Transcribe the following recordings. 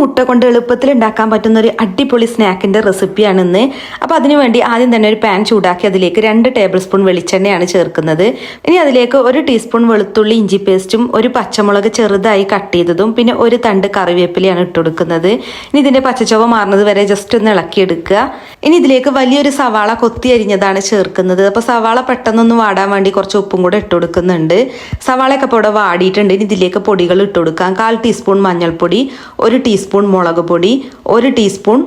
മുട്ട കൊണ്ട് എളുപ്പത്തിൽ ഉണ്ടാക്കാൻ പറ്റുന്ന ഒരു അടിപൊളി സ്നാക്കിന്റെ റെസിപ്പിയാണ് ഇന്ന് അപ്പോൾ അതിനുവേണ്ടി ആദ്യം തന്നെ ഒരു പാൻ ചൂടാക്കി അതിലേക്ക് രണ്ട് ടേബിൾ സ്പൂൺ വെളിച്ചെണ്ണയാണ് ചേർക്കുന്നത്. ഇനി അതിലേക്ക് ഒരു ടീസ്പൂൺ വെളുത്തുള്ളി ഇഞ്ചി പേസ്റ്റും ഒരു പച്ചമുളക് ചെറുതായി കട്ട് ചെയ്തതും പിന്നെ ഒരു തണ്ട് കറിവേപ്പിലയാണ് ഇട്ട് കൊടുക്കുന്നത്. ഇനി ഇതിന്റെ പച്ചച്ചവ മാറുന്നത് വരെ ജസ്റ്റ് ഒന്ന് ഇളക്കിയെടുക്കുക. ഇനി ഇതിലേക്ക് വലിയൊരു സവാള കൊത്തി അരിഞ്ഞതാണ് ചേർക്കുന്നത്. അപ്പോൾ സവാള പെട്ടെന്നൊന്ന് വാടാൻ വേണ്ടി കുറച്ച് ഉപ്പും കൂടെ ഇട്ട് കൊടുക്കുന്നുണ്ട്. സവാളയൊക്കെ ഇപ്പോൾ ഇവിടെ വാടിയിട്ടുണ്ട്. ഇനി ഇതിലേക്ക് പൊടികൾ ഇട്ട് കൊടുക്കാം. കാൽ ടീസ്പൂൺ മഞ്ഞൾപ്പൊടി ഒരു ടീസ്പൂൺ മുളക് പൊടി ഒരു ടീസ്പൂൺ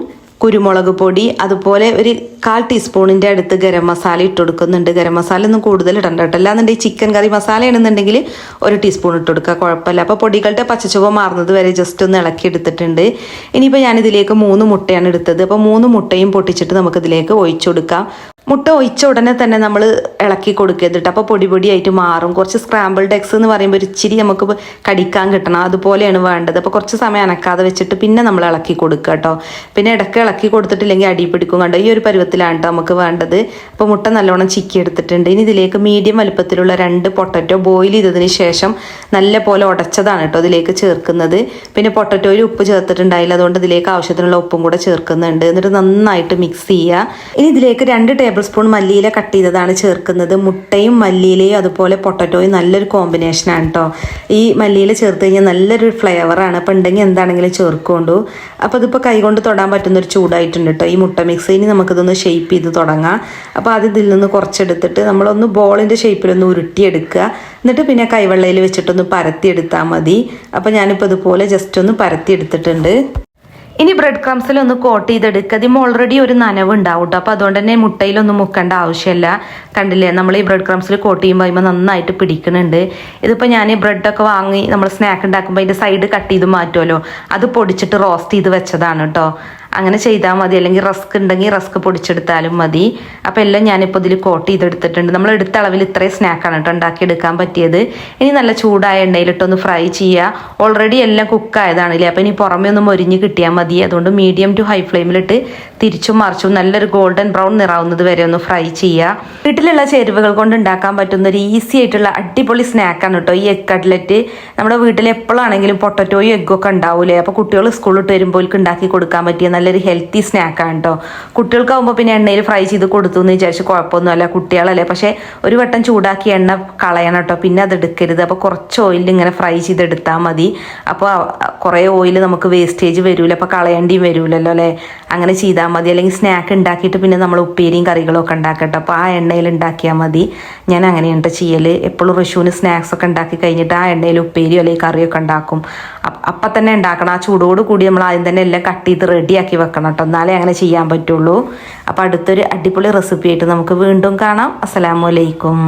കുരുമുളക് പൊടി അതുപോലെ ഒരു കാൽ ടീസ്പൂണിന്റെ അടുത്ത് ഗരം മസാല ഇട്ട് കൊടുക്കുന്നുണ്ട്. ഗരം മസാല ഒന്നും കൂടുതൽ ഇടണ്ട കേട്ടോ. അല്ലാന്നുണ്ടെങ്കിൽ ചിക്കൻ കറി മസാല മസാലയാണെന്നുണ്ടെങ്കിൽ ഒരു ടീസ്പൂൺ ഇട്ട് കൊടുക്കുക. കുഴപ്പമില്ല. അപ്പോൾ പൊടികളുടെ പച്ചച്ചുവ മാറുന്നത് വരെ ജസ്റ്റ് ഒന്ന് ഇളക്കി എടുത്തിട്ടുണ്ട്. ഇനിയിപ്പോൾ ഞാനിതിലേക്ക് മൂന്ന് മുട്ടയാണ് എടുത്തത്. അപ്പോൾ മൂന്ന് മുട്ടയും പൊട്ടിച്ചിട്ട് നമുക്കിതിലേക്ക് ഒഴിച്ചു കൊടുക്കാം. മുട്ട ഒഴിച്ച ഉടനെ തന്നെ നമ്മൾ ഇളക്കി കൊടുക്കരുത് അപ്പോൾ പൊടി പൊടിയായിട്ട് മാറും. കുറച്ച് സ്ക്രാമ്പിൾഡ് എഗ്സ് എന്ന് പറയുമ്പോൾ ഒരു ഇച്ചിരി നമുക്ക് കടിക്കാൻ കിട്ടണം. അതുപോലെയാണ് വേണ്ടത്. അപ്പോൾ കുറച്ച് സമയം അനക്കാതെ വെച്ചിട്ട് പിന്നെ നമ്മൾ ഇളക്കി കൊടുക്കുക കേട്ടോ. പിന്നെ ഇടയ്ക്ക് ഇളക്കി കൊടുത്തിട്ടില്ലെങ്കിൽ അടി പിടിക്കും കണ്ടോ? ഈ ഒരു പരുവത്തിലാണ് കേട്ടോ നമുക്ക് വേണ്ടത്. അപ്പോൾ മുട്ട നല്ലോണം ചിക്കി എടുത്തിട്ടുണ്ട്. ഇനി ഇതിലേക്ക് മീഡിയം വലുപ്പത്തിലുള്ള രണ്ട് പൊട്ടറ്റോ ബോയിൽ ചെയ്തതിന് ശേഷം നല്ല പോലെ ഉടച്ചതാണ് കേട്ടോ ഇതിലേക്ക് ചേർക്കുന്നത്. പിന്നെ പൊട്ടറ്റോയിൽ ഉപ്പ് ചേർത്തിട്ടുണ്ടായില്ല. അതുകൊണ്ട് ഇതിലേക്ക് ആവശ്യത്തിനുള്ള ഉപ്പും കൂടെ ചേർക്കുന്നുണ്ട്. എന്നിട്ട് നന്നായിട്ട് മിക്സ് ചെയ്യുക. ഇനി ഇതിലേക്ക് രണ്ട് ടേബിൾ സ്പൂൺ മല്ലിയില കട്ട് ചെയ്തതാണ് ചേർക്കുന്നത്. മുട്ടയും മല്ലിയിലയും അതുപോലെ പൊട്ടറ്റോയും നല്ലൊരു കോമ്പിനേഷനാണ് കേട്ടോ ഈ മല്ലിയില ചേർത്ത് കഴിഞ്ഞാൽ നല്ലൊരു ഫ്ലേവറാണ് അപ്പോൾ ഉണ്ടെങ്കിൽ എന്താണെങ്കിലും ചേർക്കൊണ്ടു. അപ്പോൾ ഇതിപ്പോൾ കൈകൊണ്ട് തൊടാൻ പറ്റുന്ന ഒരു ചൂടായിട്ടുണ്ട് കേട്ടോ ഈ മുട്ട മിക്സ് ഇനി നമുക്കിതൊന്ന് ഷേപ്പ് ചെയ്ത് തുടങ്ങാം. അപ്പോൾ ആദ്യം ഇതിൽ നിന്ന് കുറച്ചെടുത്തിട്ട് നമ്മളൊന്ന് ബോളിന്റെ ഷേപ്പിലൊന്ന് ഉരുട്ടിയെടുക്കുക. എന്നിട്ട് പിന്നെ കൈവെള്ളയിൽ വെച്ചിട്ടൊന്ന് പരത്തിയെടുത്താൽ മതി. അപ്പോൾ ഞാനിപ്പോൾ ഇതുപോലെ ജസ്റ്റ് ഒന്ന് പരത്തിയെടുത്തിട്ടുണ്ട്. ഇനി ബ്രെഡ് ക്രംസിൽ ഒന്ന് കോട്ട് ചെയ്തെടുക്കുക ഇതിന് ഓൾറെഡി ഒരു നനവ് ഉണ്ടാവും കേട്ടോ അപ്പോൾ അതുകൊണ്ട് തന്നെ മുട്ടയിലൊന്നും മുക്കേണ്ട ആവശ്യമില്ല കണ്ടില്ലേ? നമ്മൾ ഈ ബ്രെഡ് ക്രംസിൽ കോട്ട് ചെയ്യുമ്പോൾ അതിമ്പോൾ നന്നായിട്ട് പിടിക്കുന്നുണ്ട്. ഇതിപ്പോൾ ഞാൻ ബ്രെഡൊക്കെ വാങ്ങി നമ്മൾ സ്നാക്ക് ഉണ്ടാക്കുമ്പോൾ അതിന്റെ സൈഡ് കട്ട് ചെയ്ത് മാറ്റുമല്ലോ അത് പൊടിച്ചിട്ട് റോസ്റ്റ് ചെയ്ത് വെച്ചതാണ് കേട്ടോ അങ്ങനെ ചെയ്താൽ മതി. അല്ലെങ്കിൽ റസ്ക് ഉണ്ടെങ്കിൽ റസ്ക് പൊടിച്ചെടുത്താലും മതി. അപ്പോൾ എല്ലാം ഞാനിപ്പോൾ ഇതിൽ കോട്ട് ചെയ്തെടുത്തിട്ടുണ്ട്. നമ്മൾ എടുത്ത അളവിൽ ഇത്രയും സ്നാക്കാണ് കേട്ടോ ഉണ്ടാക്കിയെടുക്കാൻ പറ്റിയത്. ഇനി നല്ല ചൂടായ എണ്ണയിലിട്ടൊന്ന് ഫ്രൈ ചെയ്യുക ഓൾറെഡി എല്ലാം കുക്കായതാണല്ലേ അപ്പോൾ ഇനി പുറമേ ഒന്ന് മൊരിഞ്ഞ് കിട്ടിയാൽ മതി. അതുകൊണ്ട് മീഡിയം ടു ഹൈ ഫ്ലെയിമിലിട്ട് തിരിച്ചും മറിച്ചും നല്ലൊരു ഗോൾഡൻ ബ്രൗൺ നിറാവുന്നത് വരെ ഒന്ന് ഫ്രൈ ചെയ്യുക വീട്ടിലുള്ള ചേരുവകൾ കൊണ്ട് ഉണ്ടാക്കാൻ പറ്റുന്ന ഒരു ഈസി ആയിട്ടുള്ള അടിപൊളി സ്നാക്കാണ് കേട്ടോ ഈ എഗ് കട്ട്ലറ്റ് നമ്മുടെ വീട്ടിൽ എപ്പോഴാണെങ്കിലും പൊട്ടറ്റോയും എഗ്ഗൊക്കെ ഉണ്ടാവൂലേ? അപ്പോൾ കുട്ടികൾ സ്കൂളിൽ വരുമ്പോൾ ഉണ്ടാക്കി കൊടുക്കാൻ പറ്റിയ നല്ലൊരു ഹെൽത്തി സ്നാക്കാണ് കേട്ടോ കുട്ടികൾക്കാവുമ്പോൾ പിന്നെ എണ്ണയിൽ ഫ്രൈ ചെയ്ത് കൊടുത്തു എന്ന് വിചാരിച്ച് കുഴപ്പമൊന്നുമല്ല. കുട്ടികളല്ലേ പക്ഷേ ഒരു വട്ടം ചൂടാക്കി എണ്ണ കളയണം കേട്ടോ പിന്നെ അത് എടുക്കരുത്. അപ്പോൾ കുറച്ച് ഓയിൽ ഇങ്ങനെ ഫ്രൈ ചെയ്തെടുത്താൽ മതി. അപ്പോൾ കുറേ ഓയിൽ നമുക്ക് വേസ്റ്റേജ് വരില്ല അപ്പോൾ കളയേണ്ടിയും വരില്ലല്ലോ അല്ലേ? അങ്ങനെ ചെയ്താൽ മതി. അല്ലെങ്കിൽ സ്നാക്ക് ഉണ്ടാക്കിയിട്ട് പിന്നെ നമ്മൾ ഉപ്പേരിയും കറികളും ഒക്കെ ഉണ്ടാക്കട്ടെ. അപ്പോൾ ആ എണ്ണയിൽ ഉണ്ടാക്കിയാൽ മതി. ഞാൻ അങ്ങനെയുണ്ട് ചെയ്യൽ എപ്പോഴും ഋഷുവിന് സ്നാക്സ് ഒക്കെ ഉണ്ടാക്കി കഴിഞ്ഞിട്ട് ആ എണ്ണയിൽ ഉപ്പേരിയോ അല്ലെങ്കിൽ കറിയൊക്കെ ഉണ്ടാക്കും. അപ്പം തന്നെ ഉണ്ടാക്കണം. ആ ചൂടോട് കൂടി നമ്മൾ ആദ്യം തന്നെ എല്ലാം കട്ട് ചെയ്ത് റെഡിയാക്കി വെക്കണം കേട്ടോ എന്നാലേ അങ്ങനെ ചെയ്യാൻ പറ്റുള്ളൂ. അപ്പോൾ അടുത്തൊരു അടിപൊളി റെസിപ്പി ആയിട്ട് നമുക്ക് വീണ്ടും കാണാം. അസ്സലാമു അലൈക്കും.